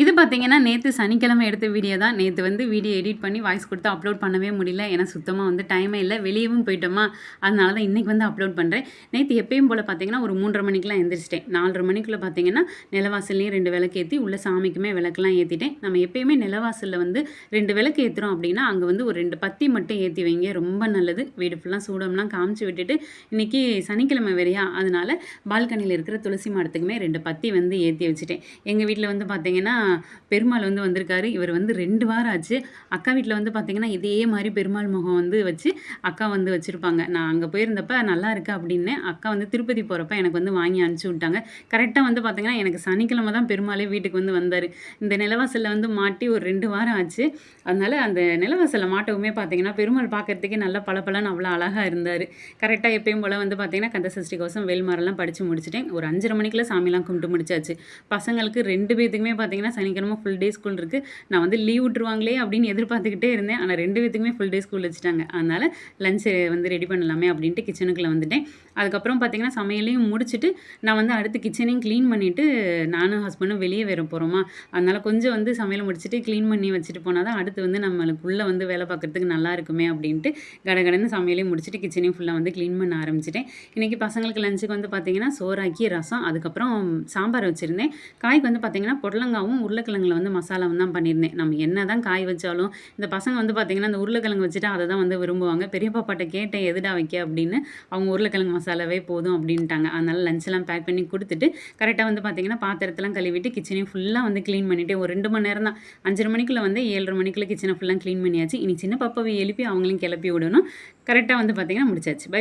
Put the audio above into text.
இது பார்த்தீங்கன்னா, நேற்று சனிக்கிழமை எடுத்த வீடியோ தான். நேற்று வந்து வீடியோ எடிட் பண்ணி வாய்ஸ் கொடுத்து அப்லோட் பண்ணவே முடியல. ஏன்னா சுத்தமாக வந்து டைமே இல்லை வெளியவும் போயிட்டோமா, அதனால தான் இன்றைக்கி வந்து அப்லோட் பண்ணுறேன் நேற்று எப்பயும் போல் பார்த்தீங்கன்னா, ஒரு 3:30 மணிக்கெல்லாம் எந்திரிச்சிட்டேன். நாலரை மணிக்குள்ளே பார்த்தீங்கன்னா, நிலவாசல்லையும் ரெண்டு விளக்கு ஏற்றி உள்ள சாமிக்குமே விளக்கெலாம் ஏற்றிட்டேன் நம்ம எப்பயுமே நிலவாசலில் வந்து ரெண்டு விளக்கு ஏற்றுறோம் அப்படின்னா அங்கே வந்து ஒரு ரெண்டு பத்தி மட்டும் ஏற்றி வைங்க. ரொம்ப நல்லது. வீடு ஃபுல்லாக சூடம்லாம் காமிச்சு விட்டுட்டு, இன்றைக்கி சனிக்கிழமை வரையா அதனால் பால்கனியில் இருக்கிற துளசி மரத்துக்குமே ரெண்டு பத்தி வந்து ஏற்றி வச்சுட்டேன். எங்கள் வீட்டில் வந்து பார்த்தீங்கன்னா, பெருமாள் வந்து வந்திருக்காரு. இவர் வந்து ரெண்டு வாரம் ஆச்சு. அக்கா வீட்டில் வந்து பார்த்தீங்கன்னா, இதே மாதிரி பெருமாள் முகம் வந்து வச்சு, அக்கா வந்து வச்சுருப்பாங்க நான் அங்கே போயிருந்தப்ப நல்லா இருக்கா அப்படின்னு அக்கா வந்து திருப்பதி போகிறப்ப எனக்கு வந்து வாங்கி அனுப்பிச்சி விட்டாங்க. கரெக்டாக வந்து பார்த்தீங்கன்னா, எனக்கு சனிக்கிழமை தான் பெருமாளே வீட்டுக்கு வந்து வந்தார் இந்த நிலவாசலில் வந்து மாட்டி ஒரு ரெண்டு வாரம் ஆச்சு. அதனால அந்த நிலவாசலில் மாட்டவுமே பார்த்தீங்கன்னா, பெருமாள் பார்க்கறதுக்கே நல்லா பளபளன்னு அவ்வளோ அழகாக இருந்தார் கரெக்டாக எப்பயும் போல் வந்து பார்த்தீங்கன்னா, கந்த சஷ்டி கவசம், வேல்மாறல்லாம் படிச்சு முடிச்சிட்டேன் ஒரு அஞ்சரை மணிக்குள்ளே சாமிலாம் கும்பிட்டு முடிச்சாச்சு. பசங்களுக்கு ரெண்டு பேத்துக்குமே பார்த்தீங்கன்னா, சனிக்கிழமை ஃபுல் டே ஸ்கூல் இருக்கு. நான் வந்து லீவ் விட்டுருவாங்களே அப்படின்னு எதிர்பார்த்துக்கிட்டே இருந்தேன். ஆனால் ரெண்டு பேத்துக்குமே ஃபுல் டே ஸ்கூல் வச்சுட்டாங்க. அதனால் லஞ்ச் வந்து ரெடி பண்ணலாமே அப்படின்ட்டு கிச்சனுக்குள்ளே வந்துட்டேன். அதுக்கப்புறம் பார்த்தீங்கன்னா, சமையலையும் முடிச்சுட்டு, நான் வந்து அடுத்து கிச்சனையும் க்ளீன் பண்ணிவிட்டு நானும் ஹஸ்பண்டும் வெளியே வேற போகிறோமா அதனால் கொஞ்சம் வந்து சமையல் முடிச்சுட்டு, க்ளீன் பண்ணி வச்சுட்டு போனா தான், அடுத்து வந்து நம்மளுக்கு உள்ளே வந்து வேலை பார்க்கறதுக்கு நல்லா இருக்குமே அப்டின்ட்டு, கடகடன்னு சமையலையும் முடிச்சுட்டு, கிச்சனையும் ஃபுல்லாக வந்து க்ளீன் பண்ண ஆரம்பிச்சிட்டேன் இன்னைக்கு பசங்களுக்கு லஞ்சுக்கு வந்து பார்த்தீங்கன்னா, சோறாக்கி, ரசம், அதுக்கப்புறம் சாம்பார் வச்சுருந்தேன் காய்க்கு வந்து பார்த்தீங்கன்னா, புடலங்காவும், உருளைக்கிழங்குல வந்து மசாலாவும் தான் பண்ணியிருந்தேன். நம்ம என்ன தான் காய் வச்சாலும், இந்த பசங்க வந்து பார்த்திங்கன்னா இந்த உருளைக்கிழங்கு வச்சுட்டா அதை தான் வந்து விரும்புவாங்க. பெரிய பாப்பாட்ட கேட்டேன், எதுடா வைக்க அப்படின்னு அவங்க உருளைக்கிழங்கு மசாலாவே போதும் அப்படின்ட்டாங்க அதனால் லஞ்செல்லாம் பேக் பண்ணி கொடுத்துட்டு கரெக்டாக வந்து பார்த்திங்கன்னா பாத்திரத்தெல்லாம் கழுவிட்டு, கிச்சனையும் ஃபுல்லாக வந்து க்ளீன் பண்ணிவிட்டு ஒரு ரெண்டு மணி நேரம் தான். அஞ்சரை மணிக்குள்ளே வந்து 7:30 மணிக்குள்ள கிச்சனை ஃபுல்லாக க்ளீன் பண்ணியாச்சு. இனி சின்ன பாப்பாவ எழுப்பி அவங்களையும் கிளப்பி விடணும். கரெக்டாக வந்து பார்த்தீங்கன்னா முடிச்சாச்சு. பை.